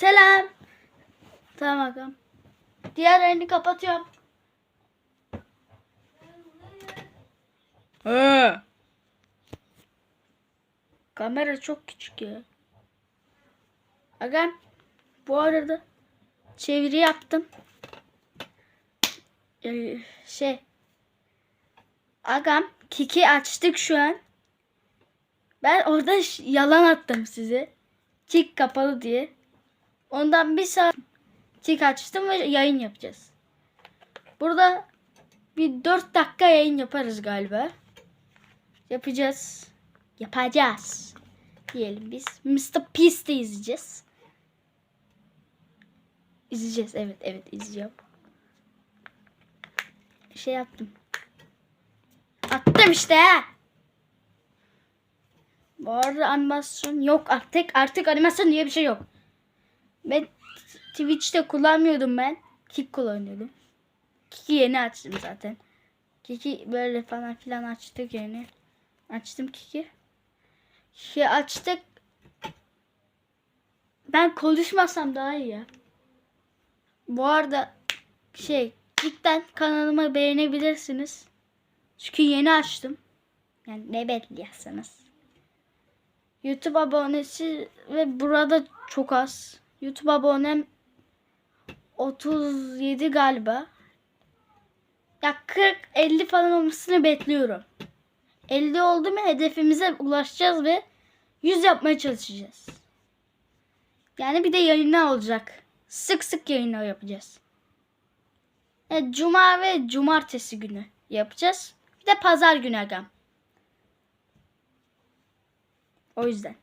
Selam. Tamam bakalım. Diğer elini kapatıyorum. He. Kamera çok küçük ya. Agam bu arada çeviri yaptım. Ee, şey Agam Kiki açtık şu an. Ben orada yalan attım size. Kik kapalı diye. Ondan bir saat Kik açtım ve yayın yapacağız. Burada bir 4 dakika yayın yaparız galiba. Yapacağız. Yapacağız. Diyelim biz. Mr. Peace'de izleyeceğiz. İzleyeceğiz. Evet evet izleyeceğim. Şey yaptım. Attım işte. Bu arada animasyon yok artık. Artık animasyon diye bir şey yok. Ben Twitch'te kullanmıyordum ben. Kik kullanıyordum. Kiki yeni açtım zaten. Kiki böyle falan filan açtık yeni. Açtım Kiki. Şey açtık. Ben konuşmasam daha iyi ya. Bu arada şey Kik'ten kanalımı beğenebilirsiniz. Çünkü yeni açtım. Yani ne bekliyorsanız. YouTube abonesi ve burada çok az. YouTube abonem 37 galiba. Ya 40 50 falan olmasını bekliyorum. 50 oldu mu hedefimize ulaşacağız ve 100 yapmaya çalışacağız. Yani bir de yayınlar olacak. Sık sık yayınlar yapacağız. Evet, Cuma ve cumartesi günü yapacağız. Bir de pazar günü agam. O yüzden.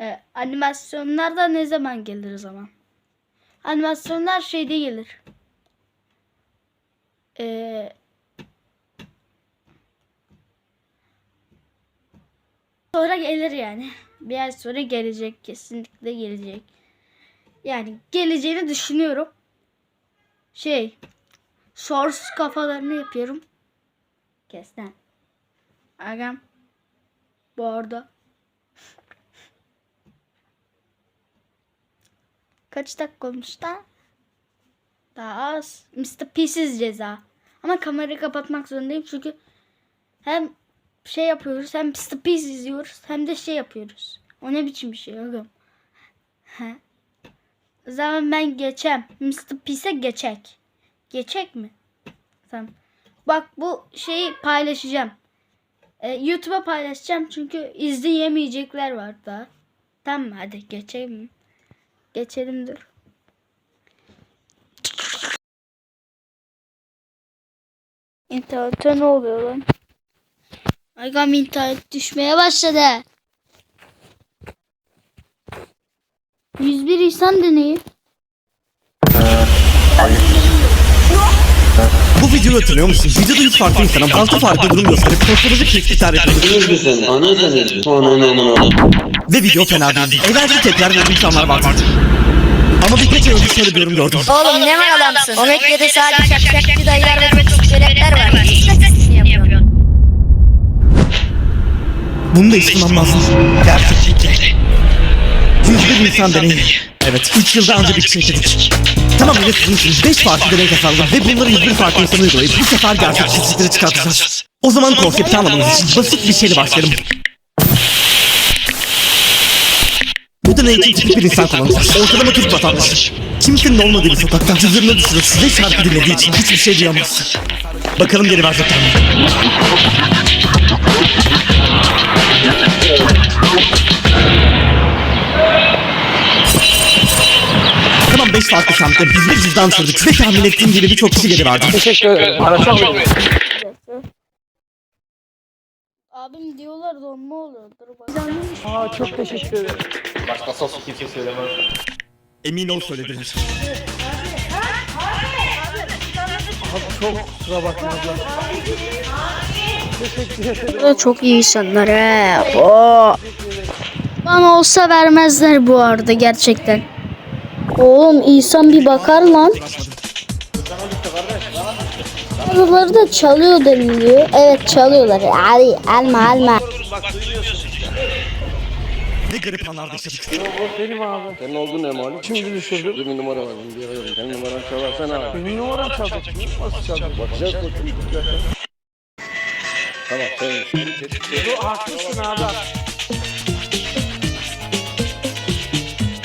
Ee, animasyonlar da ne zaman gelir o zaman? Animasyonlar şeyde gelir. Ee, sonra gelir yani. Bir ay sonra gelecek. Kesinlikle gelecek. Yani geleceğini düşünüyorum. Şey. Source kafalarını yapıyorum. Kesten. Agam. Bu arada. Kaç dakika olmuş da? Daha az. Mr. Pieces ceza. Ama kamerayı kapatmak zorundayım çünkü hem şey yapıyoruz hem Mr. Piece izliyoruz hem de şey yapıyoruz. O ne biçim bir şey oğlum. He. O zaman ben geçem. Mr. Piece'e geçek. Geçek mi? Tamam. Bak bu şeyi paylaşacağım. Ee, YouTube'a paylaşacağım çünkü izleyemeyecekler var daha. Tamam hadi geçelim. Geçelim dur. İnternete ne oluyor lan? Agam internet düşmeye başladı. 101 insan deneyi. Bu videoyu hatırlıyor musun? Videoda 100 farklı insana 6 farklı durum gösterip seni. Sonra ne ana. Ve video fena değildi. Eğlenceli tepkiler veren insanlar vardı. Ama birkaç ay önce şöyle bir yorum gördüm. Oğlum ne mal adamsın. O Mekke'de sadece şakşakçı dayılar ve çok iskeletler var. Bunu da istemem lazım. Gerçekten. 101 insan deneyi. Evet, 3 yılda anca bir şey dedik. Tamam öyle sizin için 5 farklı deney tasarladım ve bunları 101 farklı insana uygulayıp bu sefer gerçek çizgileri çıkartacağız. O zaman konsepti anlamanız için basit bir şeyle başlayalım. Bu deney için tipik bir insan kullanacağız. Ortalama Türk vatandaşı. Kimsenin olmadığı bir sokakta huzuruna düşürüp size şarkı dinlediği için hiçbir şey duyamaz. Bakalım geri verecekler mi? Tamam 5 farklı semtte biz bir cüzdan sürdük ve tahmin ettiğim gibi birçok kişi geri verdi. Abim diyorlar donma oluyor. Dur bak. Aa çok teşekkür ederim. Başka sos kimse söylemez. Emin ol söylediler. Çok kusura bakmadılar. Teşekkür ederim. da çok iyi insanlar he. Oo. Bana olsa vermezler bu arada gerçekten. Oğlum insan bir bakar lan. Araları da çalıyor deniliyor. Evet çalıyorlar. Ali alma alma. Ne garip anlarda yaşadık. Benim abi. Senin olduğun ne malum? Şimdi düşürdüm. Bir numara var. Bir yere yok. Senin numaran çalarsan abi. Benim numaram çalacak. Nasıl çalacak? Bakacağız. Tamam sen. Bu haklısın abi.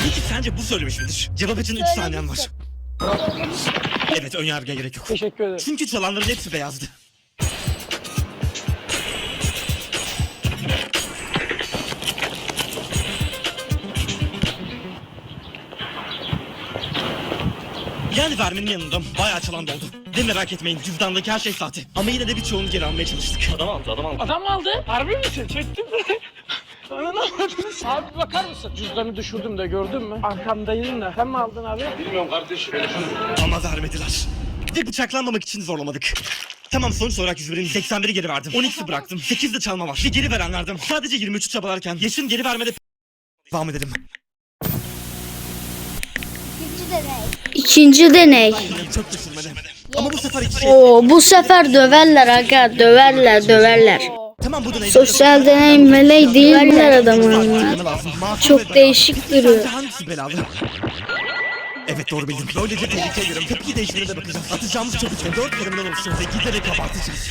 Peki sence bu söylemiş midir? Cevap için 3 saniyen var. Evet ön yargıya gerek yok. Teşekkür ederim. Çünkü çalanların hepsi beyazdı. Yani vermenin yanında bayağı çalan da oldu. Ve merak etmeyin cüzdandaki her şey sahte. Ama yine de birçoğunu geri almaya çalıştık. Adam aldı adam aldı. Adam aldı. Harbi misin? Çektin mi? Abi bakar mısın? Cüzdanı düşürdüm de gördün mü? Arkamdaydın da. Sen mi aldın abi? Bilmiyorum kardeşim. Ama vermediler. Ve bıçaklanmamak için zorlamadık. Tamam sonuç olarak 101'in 81'i geri verdim. 12'si bıraktım. 8 de çalma var. Ve geri verenlerden sadece 23'ü çabalarken yaşım geri vermede devam edelim. İkinci deney. Çok düşünmedi. Ama bu sefer iki şey. Oo bu sefer döverler aga döverler döverler. Tamam bu deneyde. Sosyal deney meley değiller adamın. Çok değişik duruyor. Sence hangisi belalı? Evet doğru bildim. Böylece tehlikeye girelim. Tepki değişimine de bakacağız. Atacağımız çöpü dört yarımdan oluşuyor ve giderek abartacağız.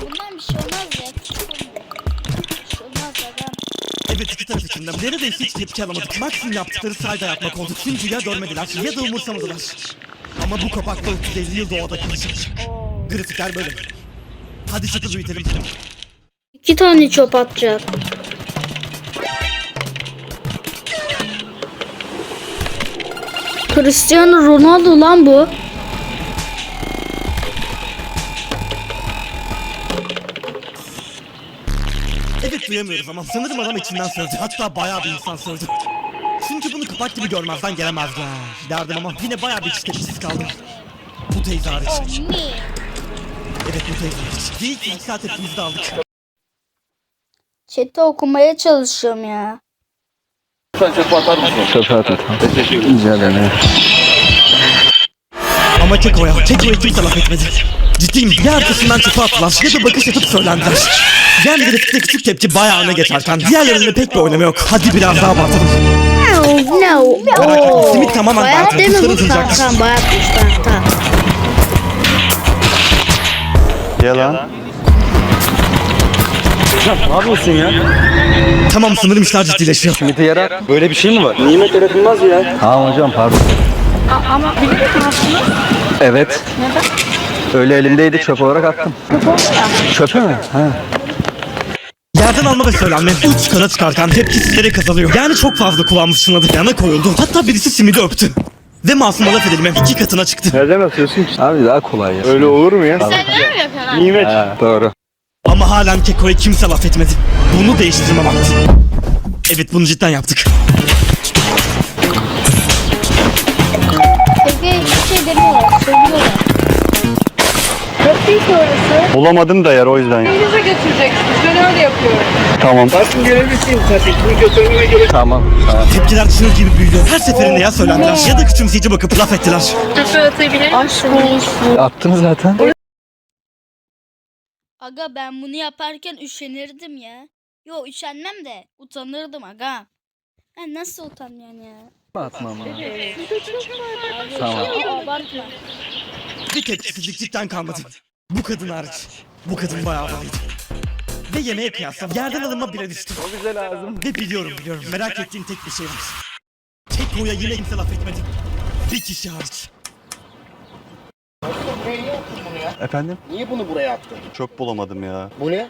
Bundan bir şey olmaz ya. Bir şey olmaz aga. Evet iki taraf içinden. Neredeyse hiç tepki alamadık. Maksimum yaptıkları sayda yapmak oldu. Çünkü ya görmediler ya da umursamadılar. Ama bu kapakta 350 yıl doğada kalacak. Grafikler böyle. Hadi şatı büyütelim. İki tane çöp atacak. Cristiano Ronaldo lan bu. Evet duyamıyoruz ama sanırım adam içinden sövdü. Hatta bayağı bir insan sövdü. Çünkü bunu kapak gibi görmezden gelemezdi. ha. Derdim ama yine bayağı bir tepkisiz kaldım. Bu teyze hariç. Evet bu. Bir iki, iki saat tepkimizi de aldık. Chat'i okumaya çalışıyorum ya. Sen çöpe atar mısın? Çöpe atar. Teşekkür ederim. Rica ederim. Ama Keko'ya, Keko'ya kimse laf etmedi. Ciddiyim, ya arkasından çöpe attılar ya da bakış atıp söylendiler. Yani grafikte küçük tepki bayağı öne geçerken diğerlerinde pek bir oynama yok. Hadi biraz daha abartalım. No, no. Simit tamamen Bayat dağıtıyor. değil mi Kuşları bu? Isınacaktır. Tamam tamam bayatmış tamam tamam. Yalan. Tamam sanırım işler ciddileşiyor. Simite yarar. Böyle bir şey mi var? Nimet yaratılmaz ya. Tamam hocam pardon. Ama biliyor musun Evet. Öyle elimdeydi çöp olarak attım. Çöpe mi? Ha. Yerden alma ve söylenme uç kana çıkarken tepkisizlere kazanıyor. Yani çok fazla kulağımız çınladı. Yana koyuldu. Hatta birisi simidi öptü. Ve masuma laf edilme iki katına çıktı. Nereden atıyorsun ki? Abi daha kolay ya. Öyle olur mu ya? Sen mi yapıyorsun Nimet. Ha, doğru. Ama halen Keko'ya kimse laf etmedi. Bunu değiştirme vakti. Evet bunu cidden yaptık. Peki bir şey demiyorlar. Söylüyorlar. Büyük orası. Bulamadım da yer o yüzden. Elinize götüreceksiniz. Ben öyle yapıyorum. Tamam. Bakın gelebilirsin. Tabii götürmeye gerek. Tamam. Tamam. Tepkiler çığır gibi büyüyor. Her seferinde ya söylendiler ya da küçümseyici bakıp laf ettiler. Çöpe atabilir Aşk olsun. Attım zaten. Aga ben bunu yaparken üşenirdim ya. Yo üşenmem de utanırdım aga. Ben nasıl utanıyorsun ya? Atmam ya. Abi, Tamam. Abartma. Bir tepkisizlik cidden kalmadı. Bu kadın hariç. Bu kadın bayağı vardı. Ve yemeğe kıyasla yerden alınma bile düştü. O bize lazım. Ve biliyorum biliyorum merak ettiğin tek bir şey var. Keko'ya yine kimse laf etmedi. Bir kişi hariç. Efendim? Niye bunu buraya attın? Çok bulamadım ya. Bu ne?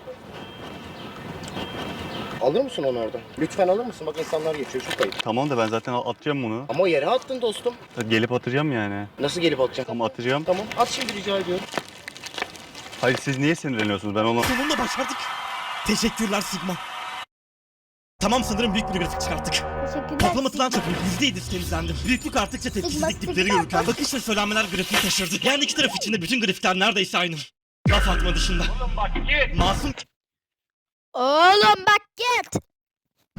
Alır mısın onu oradan? Lütfen alır mısın? Bak insanlar geçiyor şu kayıt. Tamam da ben zaten atacağım bunu. Ama o yere attın dostum. Gelip atacağım yani. Nasıl gelip atacaksın? Tamam atacağım. Tamam at şimdi rica ediyorum. Hayır siz niye sinirleniyorsunuz? Ben onu... Sonunda başardık. Teşekkürler Sigma. Tamam sanırım büyük bir grafik çıkarttık. Teşekkürler. Toplam atılan çöpün %7'si temizlendi. Büyüklük arttıkça tepkisizlik dipleri yürürken bakış ve söylenmeler grafiği taşırdı. Yani iki taraf içinde bütün grafikler neredeyse aynı. Laf atma dışında. Masum Oğlum bak git.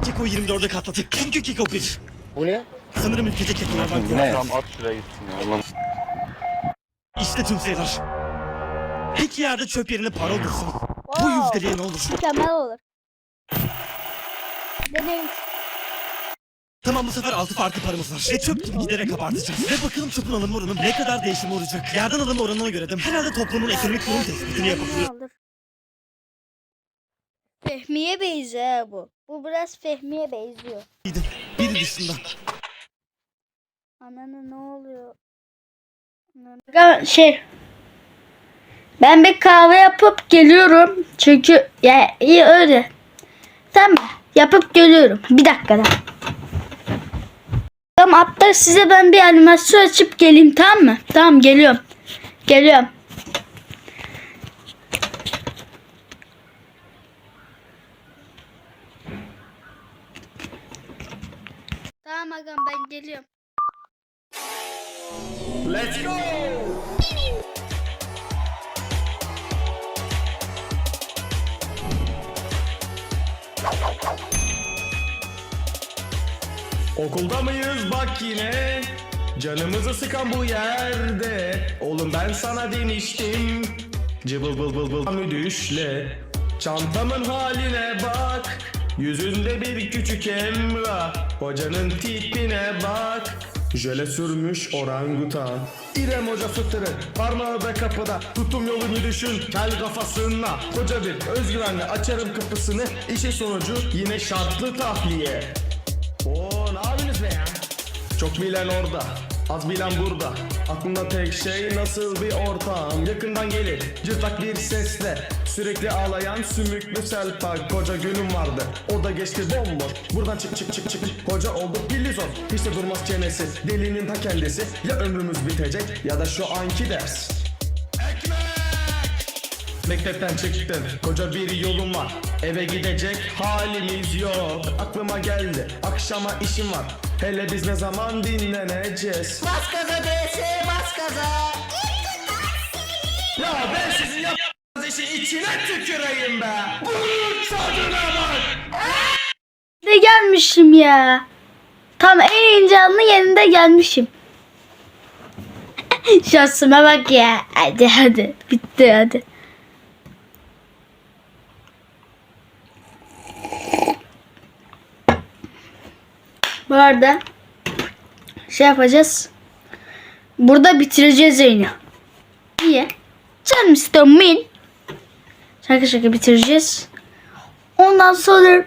Keko 24'e katladı. Çünkü Keko 1. Bu ne? Sanırım ülkece Keko'lardan Ne? korkuyor. Tamam at şuraya gitsin ya. Allah'ım. İşte tüm sayılar. Peki yerde çöp yerine para olursa bu yüzdeliğe ne olur? Mükemmel olur. Benim Tamam bu sefer altı farklı paramız var. Ve çöp gibi giderek abartacağız. Ve bakalım çöpün alım oranı ne kadar değişim olacak. Yerden alım oranına göre de herhalde toplumun ekonomik durum tespitini yapabilir. alır. Fehmiye benziyor bu. Bu biraz Fehmiye benziyor. Biri dışında. Ananı ne oluyor? Ananı- Şey. Ben bir kahve yapıp geliyorum. Çünkü ya iyi öyle. Tamam. Yapıp geliyorum. Bir dakika daha. Tamam hatta size ben bir animasyon açıp geleyim tamam mı? Tamam geliyorum. Geliyorum. Agam ben geliyorum. Okulda mıyız? Bak yine. Canımızı sıkan bu yerde. Oğlum ben sana demiştim. Cıbıl bıl bıl bıl. Müdüşle Çantamın haline bak Yüzünde bir küçük emrah Hocanın tipine bak. Jöle sürmüş orangutan. İrem hoca fıtırı Parmağı da kapıda. Tutum yolunu düşün Kel kafasına. Koca bir özgüvenle açarım kapısını. İşe sonucu yine şartlı tahliye. Oo ne yapıyorsunuz be ya? Çok bilen orada, az bilen burada. Aklımda tek şey nasıl bir ortam. Yakından gelir, cırtlak bir sesle. Sürekli ağlayan sümüklü selpak. Koca günüm vardı, o da geçti bomboş. Buradan çık çık çık çık. Koca oldu illüzyon, hiç de durmaz çenesi. Delinin ta kendisi. Ya ömrümüz bitecek ya da şu anki ders. Mektepten çıktın, koca bir yolun var Eve gidecek halimiz yok Aklıma geldi, akşama işim var Hele biz ne zaman dinleneceğiz Bas gaza DS bas gaza. Ya ben sizin yaptığınız işi içine tüküreyim be Bunun tadına bak Ne gelmişim ya. Tam en heyecanlı yerinde gelmişim. Şansıma bak ya. Hadi hadi. Bitti hadi. Bu arada şey yapacağız. Burada bitireceğiz yayını. Niye? Canım istemin. Şaka şaka bitireceğiz. Ondan sonra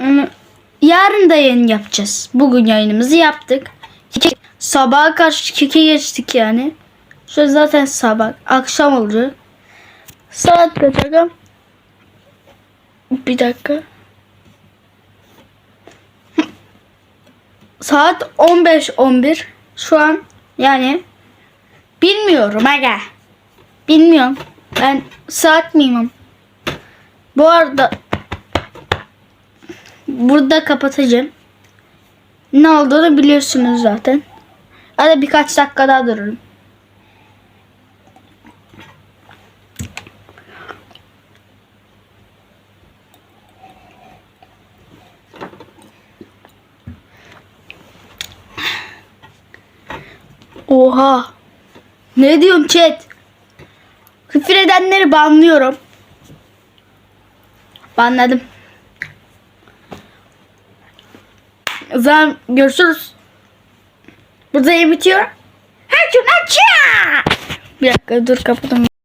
ım, yarın da yayın yapacağız. Bugün yayınımızı yaptık. Sabaha karşı keke geçtik yani. An zaten sabah. Akşam oldu. Saat kaç? Bir dakika. Saat 15.11. Şu an yani bilmiyorum aga. Bilmiyorum. Ben saat miyim? Bu arada burada kapatacağım. Ne olduğunu biliyorsunuz zaten. Hadi birkaç dakika daha dururum. Oha. Ne diyorum chat? Küfür edenleri banlıyorum. Banladım. O zaman görüşürüz. Burada bitiyor. Herkese. Bir dakika dur kapatalım.